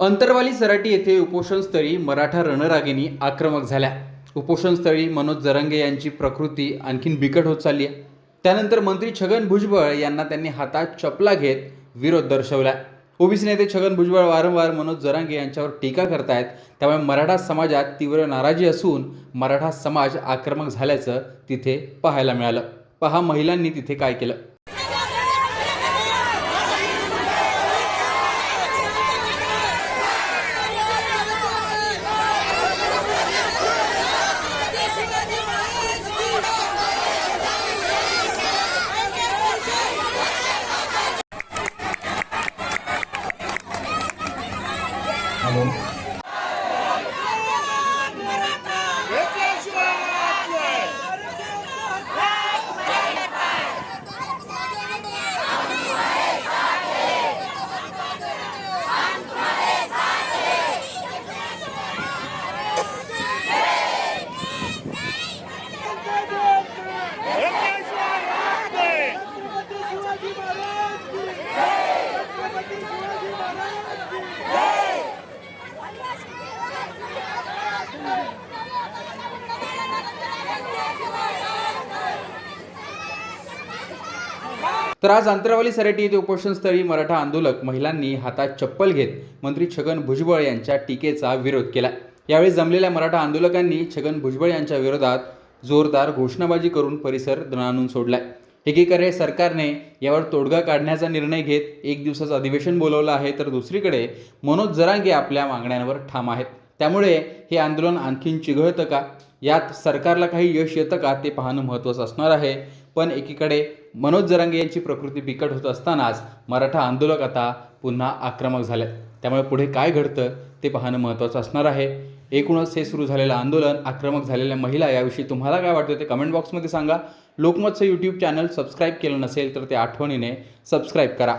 अंतरवाली सराटी येथे उपोषणस्थळी मराठा रणरागिणी आक्रमक झाल्या. उपोषणस्थळी मनोज जरंगे यांची प्रकृती आणखीन बिकट होत चालली आहे. त्यानंतर मंत्री छगन भुजबळ यांना त्यांनी हातात चपला घेत विरोध दर्शवला. ओबीसी नेते छगन भुजबळ वारंवार मनोज जरांगे यांच्यावर टीका करतायत. त्यामुळे मराठा समाजात तीव्र नाराजी असून मराठा समाज आक्रमक झाल्याचं तिथे पाहायला मिळालं. पहा महिलांनी तिथे काय केलं. come on. तर आज अंतरावली सराटी येथे उपोषणस्थळी मराठा आंदोलक महिलांनी हातात चप्पल घेत मंत्री छगन भुजबळ यांच्या टीकेचा विरोध केला. यावेळी जमलेल्या मराठा आंदोलकांनी छगन भुजबळ यांच्या विरोधात जोरदार घोषणाबाजी करून परिसर दणाणून सोडलाय. एकीकडे सरकारने यावर तोडगा काढण्याचा निर्णय घेत एक दिवसाचं अधिवेशन बोलवलं आहे तर दुसरीकडे मनोज जरांगे आपल्या मागण्यांवर ठाम आहेत. त्यामुळे हे आंदोलन आणखीन चिघळतं का? यात सरकारला काही यश येतं का ते पाहणं महत्त्वाचं असणार आहे. पण एकीकडे मनोज जरांगे यांची प्रकृती बिकट होत असतानाच मराठा आंदोलक आता पुन्हा आक्रमक झाले त्यामुळे पुढे काय घडतं ते पाहणं महत्त्वाचं असणार आहे. एकूणच हे सुरू झालेलं आंदोलन आक्रमक झालेल्या महिला याविषयी तुम्हाला काय वाटतं ते कमेंट बॉक्समध्ये सांगा. लोकमतचं यूट्यूब चॅनल सबस्क्राईब केलं नसेल तर ते आठवणीने सबस्क्राईब करा.